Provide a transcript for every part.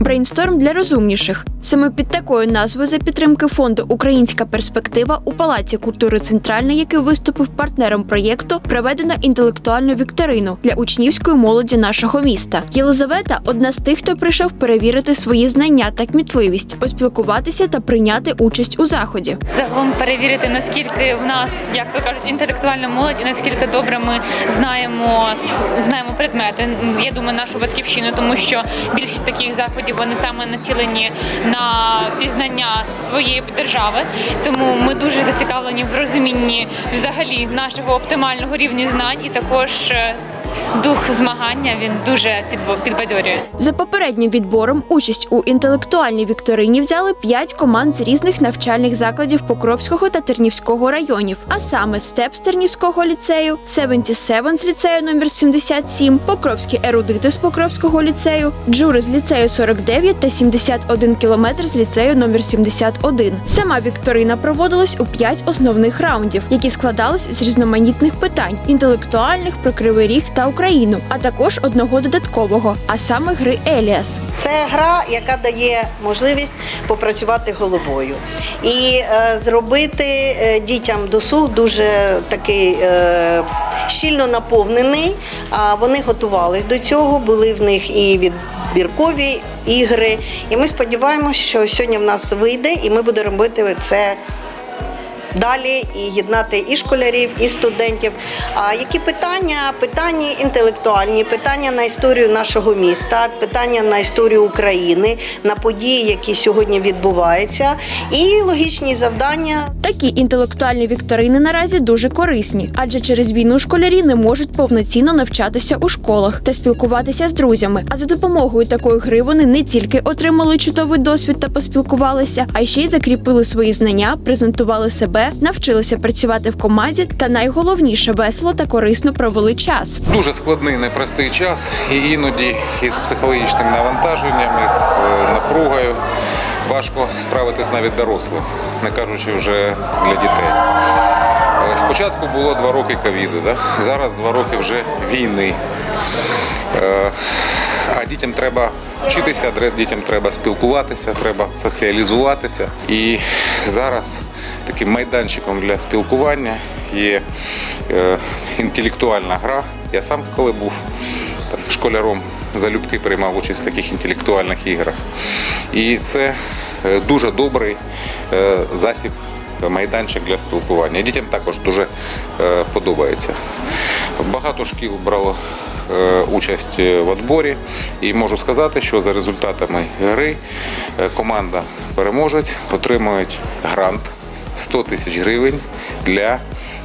Брейнсторм для розумніших. Саме під такою назвою за підтримки фонду Українська перспектива у Палаці культури Центральний, який виступив партнером проєкту, проведено інтелектуальну вікторину для учнівської молоді нашого міста. Єлизавета одна з тих, хто прийшов перевірити свої знання та кмітливість, поспілкуватися та прийняти участь у заході. загалом перевірити, наскільки в нас, як то кажуть, інтелектуальна молодь, і наскільки добре ми знаємо знаємо предмети. Я думаю, нашу батьківщину, тому що більшість таких заходів вони саме націлені на пізнання своєї держави. Тому ми дуже зацікавлені в розумінні взагалі нашого оптимального рівня знань, і також е, дух змагання він дуже підбадьорює. За попереднім відбором участь у інтелектуальній вікторині взяли п'ять команд з різних навчальних закладів Покровського та Тернівського районів, а саме Степ з Тернівського ліцею, 77 з ліцею номер 77, Покровські ерудити з Покровського ліцею, Джури з ліцею 49 та 71 кілометр з ліцею номер 71. Сама вікторина проводилась у п'ять основних раундів, які складались з різноманітних питань інтелектуальних про Кривий Ріг та Україну, а також одного додаткового, а саме гри Еліас. Це гра, яка дає можливість попрацювати головою і е, зробити е, дітям досуг дуже такий е, щільно наповнений. А вони готувались до цього, були в них і відбіркові ігри. І ми сподіваємося, що сьогодні в нас вийде, і ми будемо робити це. Далі і єднати і школярів, і студентів. А які питання? Питання інтелектуальні, питання на історію нашого міста, питання на історію України, на події, які сьогодні відбуваються, і логічні завдання. Такі інтелектуальні вікторини наразі дуже корисні, адже через війну школярі не можуть повноцінно навчатися у школах та спілкуватися з друзями. А за допомогою такої гри вони не тільки отримали чудовий досвід та поспілкувалися, а ще й закріпили свої знання, презентували себе, навчилися працювати в команді та найголовніше весело та корисно провели час. Дуже складний, непростий час, і іноді із психологічним навантаженням, із е, напругою важко справитись навіть дорослим, не кажучи вже для дітей. Спочатку було два роки ковіду, да? зараз два роки вже війни. Е, А дітям треба вчитися, дітям треба спілкуватися, треба соціалізуватися. І зараз таким майданчиком для спілкування є е, інтелектуальна гра. Я сам, коли був там, школяром, залюбки приймав участь в таких інтелектуальних іграх. І це е, дуже добрий е, засіб, майданчик для спілкування. Дітям також дуже подобається. Багато шкіл брало участь в відборі і можу сказати, що за результатами гри команда переможець отримують грант 100 тисяч гривень для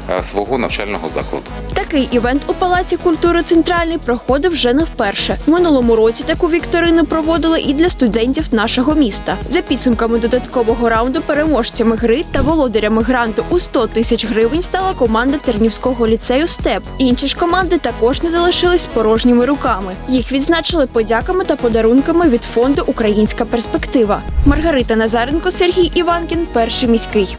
е, свого навчального закладу. Такий івент у Палаці культури Центральний проходив вже не вперше. В минулому році таку вікторину проводили і для студентів нашого міста. За підсумками додаткового раунду переможцями гри та володарями гранту у 100 тисяч гривень стала команда Тернівського ліцею Степ. Інші ж команди також не залишились порожніми руками. Їх відзначили подяками та подарунками від фонду Українська перспектива. Маргарита Назаренко, Сергій Іванкін, перший міський.